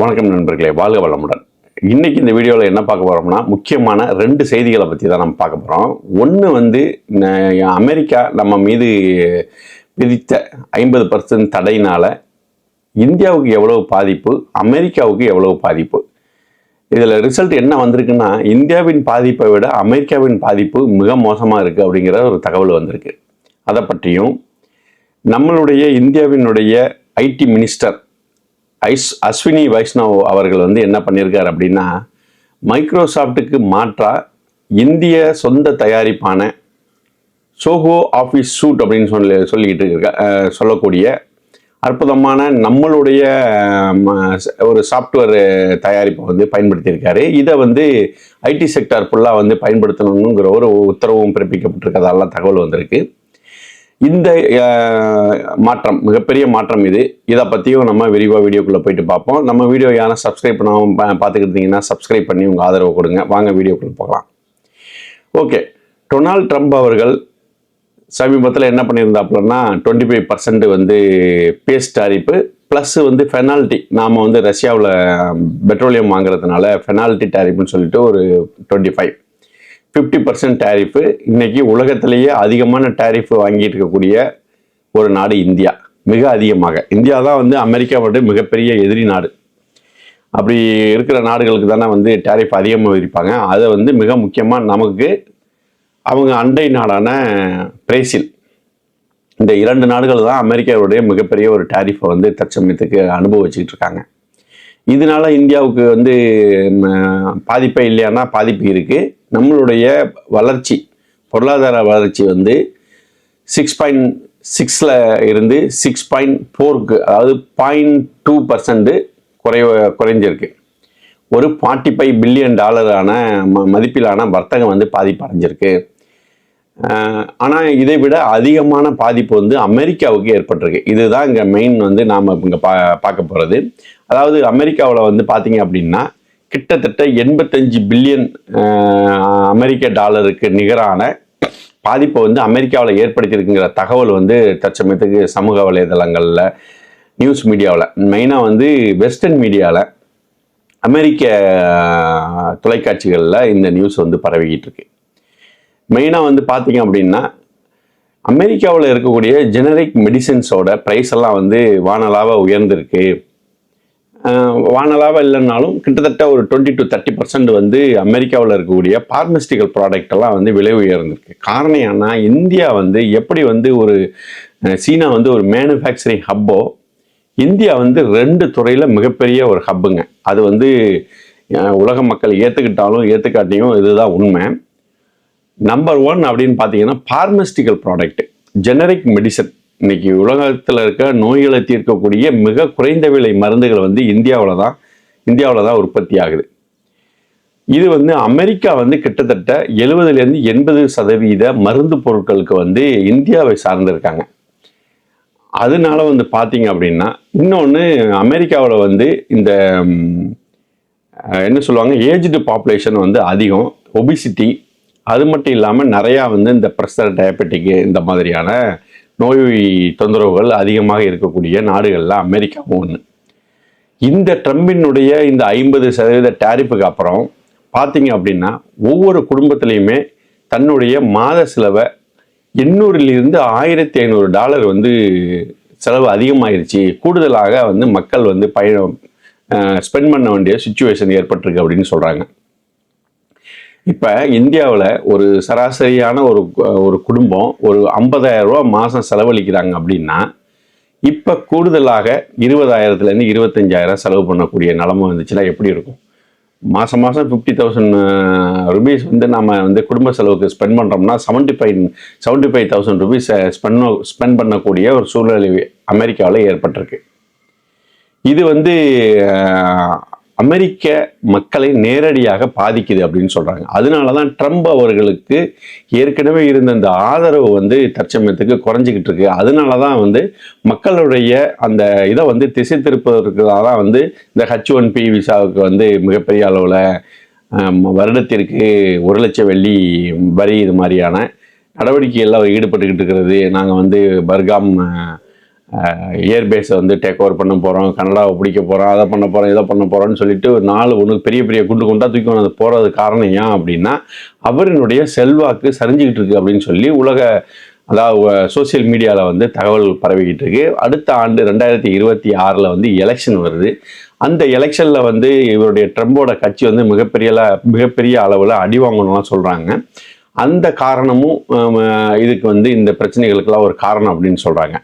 வணக்கம் நண்பர்களே வாழ்க வளமுடன். இன்றைக்கி இந்த வீடியோவில் என்ன பார்க்க போகிறோம்னா முக்கியமான ரெண்டு செய்திகளை பற்றி தான் நம்ம பார்க்க போகிறோம் ஒன்று வந்து அமெரிக்கா நம்ம மீது விதித்த ஐம்பது பர்சன்ட் தடையினால் இந்தியாவுக்கு எவ்வளவு பாதிப்பு அமெரிக்காவுக்கு எவ்வளவு பாதிப்பு? இதில் ரிசல்ட் என்ன வந்திருக்குன்னா இந்தியாவின் பாதிப்பை விட அமெரிக்காவின் பாதிப்பு மிக மோசமாக இருக்குது அப்படிங்கிற ஒரு தகவல் வந்திருக்கு. அதை பற்றியும் நம்மளுடைய இந்தியாவினுடைய ஐடி மினிஸ்டர் ஐஸ் அஸ்வினி வைஷ்ணவ் அவர்கள் வந்து என்ன பண்ணியிருக்கார் அப்படின்னா மைக்ரோசாஃப்ட்டுக்கு மாற்றாக இந்திய சொந்த தயாரிப்பான சோஹோ ஆஃபீஸ் சூட் அப்படின்னு சொல்லி சொல்லிக்கிட்டு இருக்க சொல்லக்கூடிய அற்புதமான நம்மளுடைய ம, ஒரு சாஃப்ட்வேர் தயாரிப்பை வந்து பயன்படுத்தியிருக்காரு. இதை வந்து ஐடி செக்டார் ஃபுல்லாக வந்து பயன்படுத்தணுங்கிற ஒரு உத்தரவும் பிறப்பிக்கப்பட்டிருக்கதெல்லாம் தகவல் வந்திருக்கு. இந்த மாற்றம் மிகப்பெரிய மாற்றம் இது. இதை பற்றியும் நம்ம விரிவாக வீடியோக்குள்ளே போயிட்டு பார்ப்போம். நம்ம வீடியோ யாரும் சப்ஸ்கிரைப் பண்ணாமல் பா- பார்த்துக்கிட்டு இருந்தீங்கன்னா சப்ஸ்கிரைப் பண்ணி உங்கள் ஆதரவு கொடுங்க. வாங்க வீடியோக்குள்ளே போகலாம். ஓகே. டொனால்ட் ட்ரம்ப் அவர்கள் சமீபத்தில் என்ன பண்ணியிருந்தாப்புலன்னா டுவெண்ட்டி ஃபைவ் பர்சன்ட் வந்து பேஸ்ட் டாரிப்பு ப்ளஸ் வந்து ஃபெனால்ட்டி நாம் வந்து ரஷ்யாவில் பெட்ரோலியம் வாங்குறதுனால ஃபெனால்ட்டி டாரிப்புன்னு சொல்லிட்டு ஒரு twenty five fifty percent tariff இன்றைக்கி உலகத்திலேயே அதிகமான டேரிஃப் வாங்கிட்டு இருக்கக்கூடிய ஒரு நாடு இந்தியா. மிக அதிகமாக. இந்தியா தான் வந்து அமெரிக்காவோட மிகப்பெரிய எதிரி நாடு. அப்படி இருக்கிற நாடுகளுக்கு தானே வந்து டேரிஃப் அதிகமாக விதிப்பாங்க. அதை வந்து மிக முக்கியமாக நமக்கு அவங்க அண்டை நாடான பிரேசில். இந்த இரண்டு நாடுகள் தான் அமெரிக்காவுடைய மிகப்பெரிய ஒரு டேரிஃபை வந்து தற்சமயத்துக்கு அனுபவிச்சுக்கிட்டு இருக்காங்க. இதனால இந்தியாவுக்கு வந்து ம, பாதிப்பே இல்லையானா பாதிப்பு இருக்குது நம்மளுடைய வளர்ச்சி பொருளாதார வளர்ச்சி வந்து சிக்ஸ் பாயிண்ட் சிக்ஸில் இருந்து சிக்ஸ் பாயிண்ட் ஃபோருக்கு அதாவது பாயிண்ட் டூ பர்சன்ட்டு குறைவ குறைஞ்சிருக்கு. ஒரு ஃபார்ட்டி ஃபைவ் பில்லியன் டாலரான ம மதிப்பிலான வர்த்தகம் வந்து பாதிப்பு அடைஞ்சிருக்கு ஆனால் இதை விட அதிகமான பாதிப்பு வந்து அமெரிக்காவுக்கு ஏற்பட்டிருக்கு. இதுதான் இங்கே மெயின் வந்து நாம் இங்கே பா பார்க்க போகிறது அதாவது அமெரிக்காவில் வந்து பார்த்தீங்க அப்படின்னா கிட்டத்தட்ட எண்பத்தஞ்சு பில்லியன் அமெரிக்க டாலருக்கு நிகரான பாதிப்பை வந்து அமெரிக்காவில் ஏற்படுத்தியிருக்குங்கிற தகவல் வந்து தற்சமயத்துக்கு சமூக வலைதளங்களில் நியூஸ் மீடியாவில் மெயினாக வந்து வெஸ்டர்ன் மீடியாவில் அமெரிக்க தொலைக்காட்சிகளில் இந்த நியூஸ் வந்து பரவிக்கிட்டு இருக்கு. மெயினாக வந்து பார்த்தீங்க அப்படின்னா அமெரிக்காவில் இருக்கக்கூடிய ஜெனரிக் மெடிசின்ஸோட ப்ரைஸ் எல்லாம் வந்து வானலாக உயர்ந்திருக்கு. வானலாக இல்லைன்னாலும் கிட்டத்தட்ட ஒரு டுவெண்ட்டி டு தேர்ட்டி பர்சன்ட் வந்து அமெரிக்காவில் இருக்கக்கூடிய பார்மஸ்டிக்கல் ப்ராடக்ட் எல்லாம் வந்து விலை உயர்ந்திருக்கு. காரணம் ஏன்னா இந்தியா வந்து எப்படி வந்து ஒரு சீனா வந்து ஒரு மேனுஃபேக்சரிங் ஹப்போ இந்தியா வந்து ரெண்டு துறையில் மிகப்பெரிய ஒரு ஹப்புங்க அது வந்து உலக மக்கள் ஏற்றுக்கிட்டாலும் ஏற்றுக்காட்டியும் இதுதான் உண்மை. நம்பர் ஒன் அப்படின்னு பார்த்தீங்கன்னா பார்மஸ்டிக்கல் ப்ராடக்ட் ஜெனரிக் மெடிசன் இன்னைக்கு உலகத்தில் இருக்க நோய்களை தீர்க்கக்கூடிய மிக குறைந்த விலை மருந்துகள் வந்து இந்தியாவில் தான் இந்தியாவில் தான் உற்பத்தி ஆகுது. இது வந்து அமெரிக்கா வந்து கிட்டத்தட்ட எழுபதுலேருந்து எண்பது சதவீத மருந்து பொருட்களுக்கு வந்து இந்தியாவை சார்ந்திருக்காங்க. அதனால வந்து பார்த்தீங்க அப்படின்னா இன்னொன்று அமெரிக்காவில் வந்து இந்த என்ன சொல்லுவாங்க ஏஜ்டு பாப்புலேஷன் வந்து அதிகம். ஒபிசிட்டி அது மட்டும் இல்லாமல் நிறையா வந்து இந்த ப்ரெஷர் டயபெட்டிக்கு இந்த மாதிரியான நோய் தொந்தரவுகள் அதிகமாக இருக்கக்கூடிய நாடுகளில் அமெரிக்காவும் ஒன்று இந்த ட்ரம்பினுடைய இந்த ஐம்பது சதவீத டேரிப்புக்கு அப்புறம் பார்த்தீங்க அப்படின்னா ஒவ்வொரு குடும்பத்திலையுமே தன்னுடைய மாத செலவை எண்ணூறிலிருந்து ஆயிரத்தி ஐநூறு டாலர் வந்து செலவு அதிகமாயிருச்சு. கூடுதலாக வந்து மக்கள் வந்து பயணம் ஸ்பெண்ட் பண்ண வேண்டிய சுச்சுவேஷன் ஏற்பட்டிருக்கு அப்படின்னு சொல்கிறாங்க இப்போ இந்தியாவில் ஒரு சராசரியான ஒரு ஒரு குடும்பம் ஒரு 50000 ரூபா மாதம் செலவழிக்கிறாங்க அப்படின்னா இப்போ கூடுதலாக இருபதாயிரத்துலேருந்து இருபத்தஞ்சாயிரம் செலவு பண்ணக்கூடிய நிலமை வந்துச்சுன்னா எப்படி இருக்கும்? மாதம் மாதம் ஃபிஃப்டி தௌசண்ட் ருபீஸ் வந்து நம்ம வந்து குடும்ப செலவுக்கு ஸ்பெண்ட் பண்ணுறோம்னா seventy five seventy five thousand rupees spend spend பண்ணக்கூடிய ஒரு சூழ்நிலை அமெரிக்காவில் ஏற்பட்டிருக்கு. இது வந்து அமெரிக்க மக்களை நேரடியாக பாதிக்குது அப்படின்னு சொல்கிறாங்க அதனால தான் ட்ரம்ப் அவர்களுக்கு ஏற்கனவே இருந்த அந்த ஆதரவு வந்து தற்சமயத்துக்கு குறைஞ்சிக்கிட்டு இருக்கு. அதனால தான் வந்து மக்களுடைய அந்த இதை வந்து திசை திருப்பதற்கு தான் வந்து இந்த ஹச் ஒன் பி விசாவுக்கு வந்து மிகப்பெரிய அளவில் வருடத்திற்கு ஒரு லட்சம் வெள்ளி வரி இது மாதிரியான நடவடிக்கைகளில் ஈடுபட்டுக்கிட்டு இருக்கிறது. நாங்கள் வந்து பர்காம் ஏர்பேஸை வந்து டேக் ஓவர் பண்ண போகிறோம் கனடாவை பிடிக்க போகிறோம் அதை பண்ண போகிறோம் இதை பண்ண போகிறோம்னு சொல்லிட்டு ஒரு நாலு ஒன்று பெரிய பெரிய குண்டு குண்டாக தூக்கி கொண்டு போகிறது காரணம் ஏன் அப்படின்னா அவரினுடைய செல்வாக்கு சரிஞ்சுக்கிட்டு இருக்கு அப்படின்னு சொல்லி உலக அதாவது சோசியல் மீடியாவில் வந்து தகவல் பரவிக்கிட்டு இருக்கு. அடுத்த ஆண்டு ரெண்டாயிரத்தி இருபத்தி ஆறில் வந்து எலெக்ஷன் வருது. அந்த எலெக்ஷனில் வந்து இவருடைய ட்ரம்போட கட்சி வந்து மிகப்பெரிய மிகப்பெரிய அளவில் அடி வாங்கணும்லாம் சொல்கிறாங்க அந்த காரணமும் இதுக்கு வந்து இந்த பிரச்சனைகளுக்கெல்லாம் ஒரு காரணம் அப்படின்னு சொல்கிறாங்க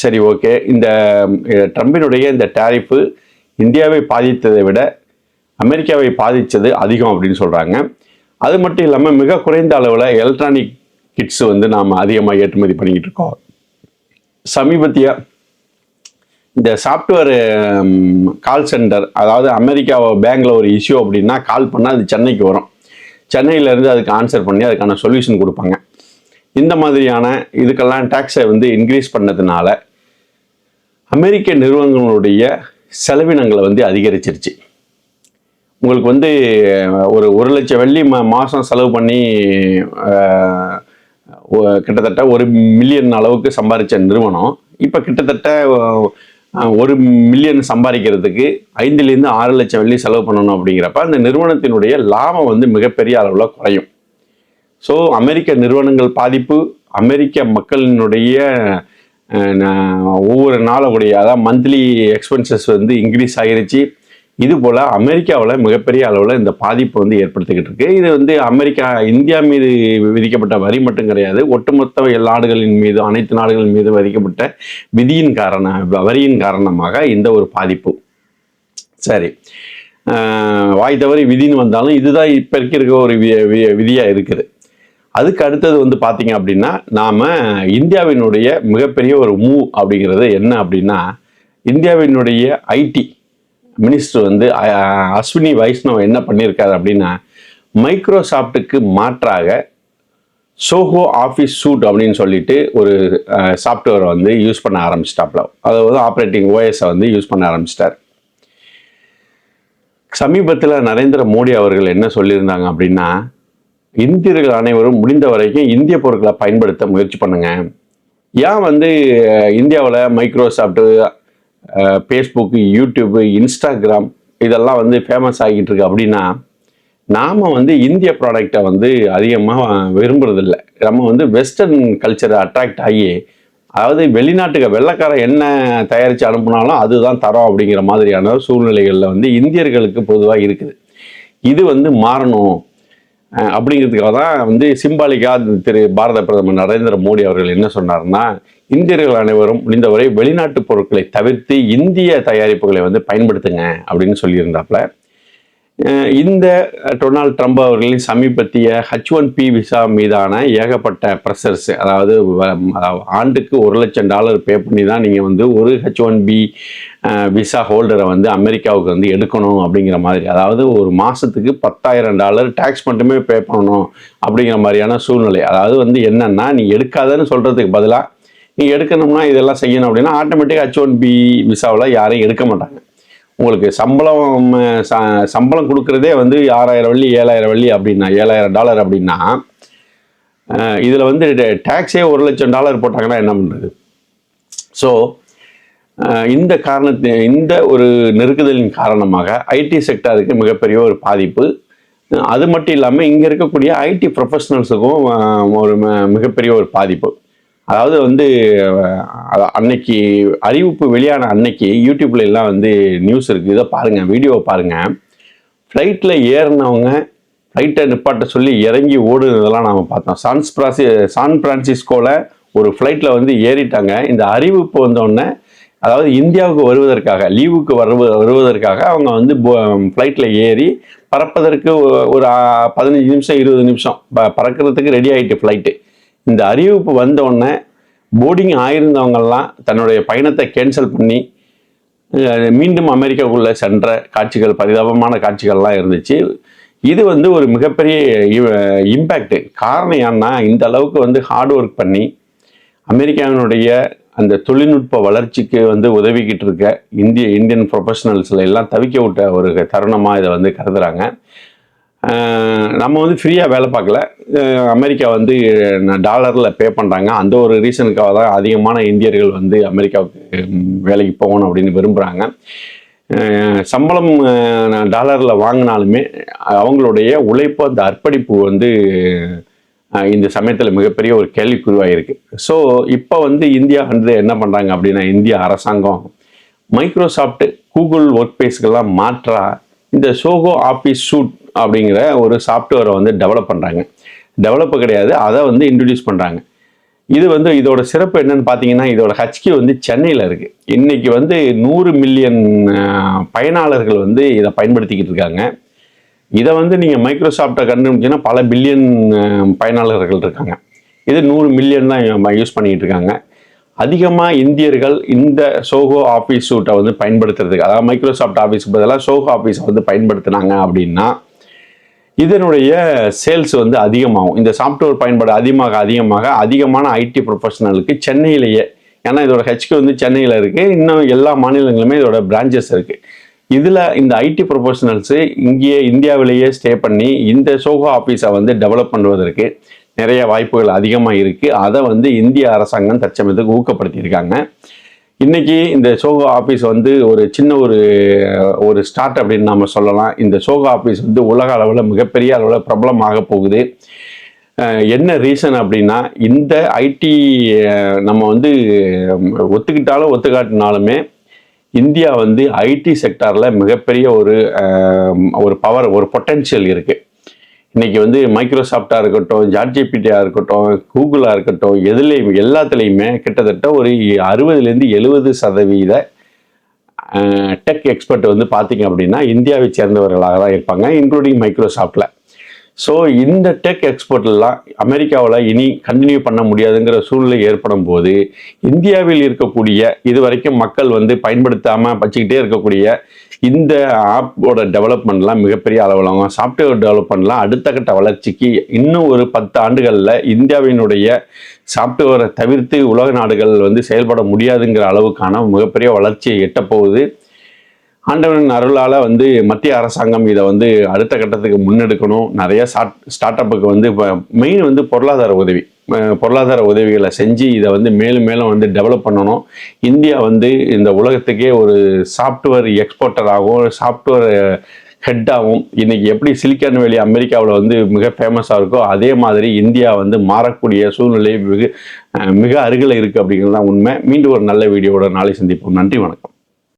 சரி ஓகே. இந்த ட்ரம்பினுடைய இந்த டேரிஃபு இந்தியாவை பாதித்ததை விட அமெரிக்காவை பாதித்தது அதிகம் அப்படின்னு சொல்கிறாங்க அது மட்டும் இல்லாமல் மிக குறைந்த அளவில் எலக்ட்ரானிக் கிட்ஸ் வந்து நாம் அதிகமாக ஏற்றுமதி பண்ணிக்கிட்டு இருக்கோம். சமீபத்திய இந்த சாஃப்ட்வேர் கால் சென்டர் அதாவது அமெரிக்காவை பேங்கில் ஒரு இஷ்யூ அப்படின்னா கால் பண்ணால் அது சென்னைக்கு வரும். சென்னையிலேருந்து அதுக்கு ஆன்சர் பண்ணி அதுக்கான சொல்யூஷன் கொடுப்பாங்க. இந்த மாதிரியான இதுக்கெல்லாம் டேக்ஸை வந்து இன்க்ரீஸ் பண்ணதுனால அமெரிக்க நிறுவனங்களுடைய செலவினங்களை வந்து அதிகரிச்சிருச்சு. உங்களுக்கு வந்து ஒரு ஒரு லட்சம் வெள்ளி மா மாதம் செலவு பண்ணி கிட்டத்தட்ட ஒரு மில்லியன் அளவுக்கு சம்பாதிச்ச நிறுவனம். இப்போ கிட்டத்தட்ட ஒரு மில்லியன் சம்பாதிக்கிறதுக்கு ஐந்துலேருந்து ஆறு லட்சம் வெள்ளி செலவு பண்ணணும் அப்படிங்கிறப்ப அந்த நிறுவனத்தினுடைய லாபம் வந்து மிகப்பெரிய அளவில் குறையும். ஸோ அமெரிக்க நிறுவனங்கள் பாதிப்பு அமெரிக்க மக்களினுடைய ஒவ்வொரு நாளுடைய அதாவது மந்த்லி எக்ஸ்பென்சஸ் வந்து இன்க்ரீஸ் ஆகிருச்சு இது போல் அமெரிக்காவில் மிகப்பெரிய அளவில் இந்த பாதிப்பு வந்து ஏற்படுத்திக்கிட்டு இருக்கு. இது வந்து அமெரிக்கா இந்தியா மீது விதிக்கப்பட்ட வரி மட்டும் கிடையாது. ஒட்டுமொத்த எல்லா நாடுகளின் மீது அனைத்து நாடுகளின் மீது விதிக்கப்பட்ட விதியின் காரண வரியின் காரணமாக இந்த ஒரு பாதிப்பு. சரி. வாய் தவறி விதின்னு வந்தாலும் இதுதான் இப்போ இருக்க ஒரு வி- வி- இருக்குது. அதுக்கு அடுத்தது வந்து பார்த்தீங்க அப்படின்னா நாம் இந்தியாவினுடைய மிகப்பெரிய ஒரு மூவ் அப்படிங்கிறது என்ன அப்படின்னா இந்தியாவினுடைய ஐடி மினிஸ்டர் வந்து அஸ்வினி வைஷ்ணவ் என்ன பண்ணியிருக்காரு அப்படின்னா மைக்ரோசாஃப்ட்டுக்கு மாற்றாக சோஹோ ஆஃபீஸ் சூட் அப்படின்னு சொல்லிட்டு ஒரு சாஃப்ட்வேரை வந்து யூஸ் பண்ண ஆரம்பிச்சிட்டாப்ல. அதாவது ஆப்ரேட்டிங் ஓஎஸை வந்து யூஸ் பண்ண ஆரம்பிச்சிட்டார். சமீபத்தில் நரேந்திர மோடி அவர்கள் என்ன சொல்லியிருந்தாங்க அப்படின்னா இந்தியர்கள் அனைவரும் முடிந்த வரைக்கும் இந்திய பொருட்களை பயன்படுத்த முயற்சி பண்ணுங்க. ஏன் வந்து இந்தியாவில் மைக்ரோசாஃப்ட்டு ஃபேஸ்புக்கு யூடியூப்பு இன்ஸ்டாகிராம் இதெல்லாம் வந்து ஃபேமஸ் ஆகிட்டு இருக்கு அப்படின்னா நாம் வந்து இந்திய ப்ராடக்டை வந்து அதிகமாக விரும்புறதில்ல. நம்ம வந்து வெஸ்டர்ன் கல்ச்சரை அட்ராக்ட் ஆகி அதாவது வெளிநாட்டுக்கு வெள்ளைக்காரன் என்ன தயாரித்து அனுப்புனாலும் அதுதான் தரோம் அப்படிங்கிற மாதிரியான சூழ்நிலைகளில் வந்து இந்தியர்களுக்கு பொதுவாக இருக்குது. இது வந்து மாறணும். அப்படிங்கிறதுக்காக தான் வந்து சிம்பாலிக்காக திரு பாரத பிரதமர் நரேந்திர மோடி அவர்கள் என்ன சொன்னார்னா இந்தியர்கள் அனைவரும் முடிந்தவரை வெளிநாட்டு பொருட்களை தவிர்த்து இந்திய தயாரிப்புகளை வந்து பயன்படுத்துங்க அப்படின்னு சொல்லியிருந்தாப்புல. இந்த டொனால்ட் ட்ரம்ப் அவர்களின் சமீபத்திய ஹச் ஒன் பி விசா மீதான ஏகப்பட்ட ப்ரெஷர்ஸ் அதாவது வ- அதாவது ஆண்டுக்கு ஒரு லட்சம் டாலர் பே பண்ணி தான் நீங்கள் வந்து ஒரு ஹச் ஒன் பி விசா ஹோல்டரை வந்து அமெரிக்காவுக்கு வந்து எடுக்கணும் அப்படிங்கிற மாதிரி. அதாவது ஒரு மாதத்துக்கு பத்தாயிரம் டாலர் டேக்ஸ் மட்டுமே பே பண்ணணும் அப்படிங்கிற மாதிரியான சூழ்நிலை. அதாவது வந்து என்னென்னா நீ எடுக்காதன்னு சொல்கிறதுக்கு பதிலாக நீ எடுக்கணும்னா இதெல்லாம் செய்யணும் அப்படின்னா ஆட்டோமேட்டிக் ஹச் ஒன் பி விசாவில் யாரையும் எடுக்க மாட்டாங்க. உங்களுக்கு சம்பளம் ச- சம்பளம் கொடுக்குறதே வந்து ஆறாயிரம் வள்ளி ஏழாயிரம் வள்ளி அப்படின்னா ஏழாயிரம் டாலர் அப்படின்னா இதில் வந்து டேக்ஸே ஒரு லட்சம் டாலர் போட்டாங்கன்னா என்ன பண்ணுறது ஸோ இந்த காரணத்தை இந்த ஒரு நெருக்குதலின் காரணமாக ஐடி செக்டாருக்கு மிகப்பெரிய ஒரு பாதிப்பு. அது மட்டும் இல்லாமல் இங்கே இருக்கக்கூடிய ஐடி ப்ரொஃபஷனல்ஸுக்கும் ஒரு மிகப்பெரிய ஒரு பாதிப்பு. அதாவது வந்து அன்னைக்கு அறிவிப்பு வெளியான அன்னைக்கு யூடியூப்ல எல்லாம் வந்து நியூஸ் இருக்குது இதை பாருங்கள் வீடியோவை பாருங்கள் ஃப்ளைட்டில் ஏறினவங்க ஃப்ளைட்டை நிப்பாட்ட சொல்லி இறங்கி ஓடுனதெல்லாம் நாம் பார்த்தோம். சான்ஸ் பிராசி சான் பிரான்சிஸ்கோவில் ஒரு ஃப்ளைட்டில் வந்து ஏறிட்டாங்க. இந்த அறிவிப்பு வந்தோடனே அதாவது இந்தியாவுக்கு வருவதற்காக லீவுக்கு வருவ வருவதற்காக அவங்க வந்து ஃப்ளைட்டில் ஏறி பறப்பதற்கு ஒரு பதினஞ்சு நிமிஷம் இருபது நிமிஷம் ப- பறக்கிறதுக்கு ரெடி ஆகிட்டு ஃப்ளைட்டு இந்த அறிவிப்பு வந்த போர்டிங் ஆயிருந்தவங்கெல்லாம் தன்னுடைய பயணத்தை கேன்சல் பண்ணி மீண்டும் அமெரிக்காவுக்குள்ளே சென்ற காட்சிகள் பரிதாபமான காட்சிகள்லாம் இருந்துச்சு. இது வந்து ஒரு மிகப்பெரிய இம்பேக்டு காரணம் ஏன்னா இந்த அளவுக்கு வந்து ஹார்ட் ஒர்க் பண்ணி அமெரிக்காவினுடைய அந்த தொழில்நுட்ப வளர்ச்சிக்கு வந்து உதவிக்கிட்டு இருக்க இந்திய இந்தியன் ப்ரொஃபஷனல்ஸ்ல எல்லாம் தவிக்க விட்ட ஒரு தருணமாக இதை வந்து கருதுகிறாங்க நம்ம வந்து ஃப்ரீயாக வேலை பார்க்கல. அமெரிக்கா வந்து டாலரில் பே பண்ணுறாங்க அந்த ஒரு ரீசனுக்காக தான் அதிகமான இந்தியர்கள் வந்து அமெரிக்காவுக்கு வேலைக்கு போகணும் அப்படின்னு விரும்புகிறாங்க சம்பளம் டாலரில் வாங்கினாலுமே அவங்களுடைய உழைப்பு அந்த அர்ப்பணிப்பு வந்து இந்த சமயத்தில் மிகப்பெரிய ஒரு கேள்விக்குறிவாக இருக்குது ஸோ இப்போ வந்து இந்தியா வந்து என்ன பண்ணுறாங்க அப்படின்னா இந்திய அரசாங்கம் மைக்ரோசாஃப்ட் கூகுள் ஒர்க் பேஸ்க்கெல்லாம் மாற்றா இந்த சோகோ ஆஃபீஸ் சூட் அப்படிங்கிற ஒரு சாஃப்ட்வேரை வந்து டெவலப் பண்ணுறாங்க டெவலப் கிடையாது அதை வந்து இன்ட்ரடியூஸ் பண்ணுறாங்க இது வந்து இதோட சிறப்பு என்னன்னு பார்த்தீங்கன்னா இதோட ஹச்கி வந்து சென்னையில் இருக்குது இன்றைக்கி வந்து நூறு மில்லியன் பயனாளர்கள் வந்து இதை பயன்படுத்திக்கிட்டு இருக்காங்க. இதை வந்து நீங்கள் மைக்ரோசாஃப்டை கண்டுபிடிச்சீங்கன்னா பல பில்லியன் பயனாளர்கள் இருக்காங்க. இது நூறு மில்லியன் தான் யூஸ் பண்ணிக்கிட்டு இருக்காங்க. அதிகமாக இந்தியர்கள் இந்த சோகோ ஆஃபீஸ் சூட்டை வந்து பயன்படுத்துறதுக்கு அதாவது மைக்ரோசாஃப்ட் ஆஃபீஸ்க்கு பதிலாக சோகோ ஆஃபீஸை வந்து பயன்படுத்தினாங்க அப்படின்னா இதனுடைய சேல்ஸ் வந்து அதிகமாகும். இந்த சாஃப்ட்வேர் பயன்பாடு அதிகமாக அதிகமாக அதிகமான ஐடி ப்ரொஃபஷனலுக்கு சென்னையிலேயே ஏன்னா இதோட ஹெச்கே வந்து சென்னையில் இருக்குது இன்னும் எல்லா மாநிலங்களுமே இதோட பிரான்ச்சஸ் இருக்குது இதில் இந்த ஐடி ப்ரொஃபஷனல்ஸு இங்கேயே இந்தியாவிலேயே ஸ்டே பண்ணி இந்த சோகோ ஆஃபீஸை வந்து டெவலப் பண்ணுவதற்கு நிறைய வாய்ப்புகள் அதிகமாக இருக்குது அதை வந்து இந்திய அரசாங்கம் தற்சமயத்துக்கு ஊக்கப்படுத்தியிருக்காங்க. இன்றைக்கி இந்த சோகோ ஆஃபீஸ் வந்து ஒரு சின்ன ஒரு ஒரு ஸ்டார்ட் அப்படின்னு நம்ம சொல்லலாம். இந்த சோகோ ஆஃபீஸ் வந்து உலக அளவில் மிகப்பெரிய அளவில் பிரபலமாக போகுது. என்ன ரீசன் அப்படின்னா இந்த ஐடி நம்ம வந்து ஒத்துக்கிட்டாலும் ஒத்துக்காட்டினாலுமே இந்தியா வந்து ஐடி செக்டாரில் மிகப்பெரிய ஒரு ஒரு பவர் ஒரு பொட்டென்ஷியல் இருக்குது இன்றைக்கி வந்து மைக்ரோசாஃப்டாக இருக்கட்டும் ஜாட்ஜிபிடியாக இருக்கட்டும் கூகுளாக இருக்கட்டும் எதுலேயும் எல்லாத்துலேயுமே கிட்டத்தட்ட ஒரு அறுபதுலேருந்து எழுபது சதவீத டெக் எக்ஸ்பர்ட் வந்து பார்த்தீங்க அப்படின்னா இந்தியாவை சேர்ந்தவர்களாக தான் இருப்பாங்க இன்க்ளூடிங் மைக்ரோசாஃப்டில் ஸோ இந்த டெக் எக்ஸ்போர்ட்லாம் அமெரிக்காவில் இனி கண்டினியூ பண்ண முடியாதுங்கிற சூழ்நிலை ஏற்படும் போது இந்தியாவில் இருக்கக்கூடிய இதுவரைக்கும் மக்கள் வந்து பயன்படுத்தாமல் வச்சுக்கிட்டே இருக்கக்கூடிய இந்த ஆப்போட டெவலப்மெண்ட்லாம் மிகப்பெரிய அளவில் சாஃப்ட்வேர் டெவலப்மெண்ட்லாம் அடுத்த கட்ட வளர்ச்சிக்கு இன்னும் ஒரு பத்து ஆண்டுகளில் இந்தியாவினுடைய சாஃப்ட்வேரை தவிர்த்து உலக நாடுகள் வந்து செயல்பட முடியாதுங்கிற அளவுக்கான மிகப்பெரிய வளர்ச்சியை எட்டப்போகுது. ஆண்டவனின் அருளால் வந்து மத்திய அரசாங்கம் இதை வந்து அடுத்த கட்டத்துக்கு முன்னெடுக்கணும். நிறைய ஸ்டார்ட் ஸ்டார்ட் அப்புக்கு வந்து இப்போ மெயின் வந்து பொருளாதார உதவி. பொருளாதார உதவிகளை செஞ்சு இதை வந்து மேலும் மேலும் வந்து டெவலப் பண்ணணும். இந்தியா வந்து இந்த உலகத்துக்கே ஒரு சாஃப்ட்வேர் எக்ஸ்போர்ட்டராகவும் சாஃப்ட்வேர் ஹெட்டாகவும் இன்றைக்கி எப்படி சிலிக்கான் வேலி அமெரிக்காவில் வந்து மிக ஃபேமஸாக இருக்கோ அதே மாதிரி இந்தியா வந்து மாறக்கூடிய சூழ்நிலை மிக மிக அருகில் இருக்குது அப்படிங்கிறது தான் உண்மை. மீண்டும் ஒரு நல்ல வீடியோவோட நாளை சந்திப்போம். நன்றி வணக்கம்.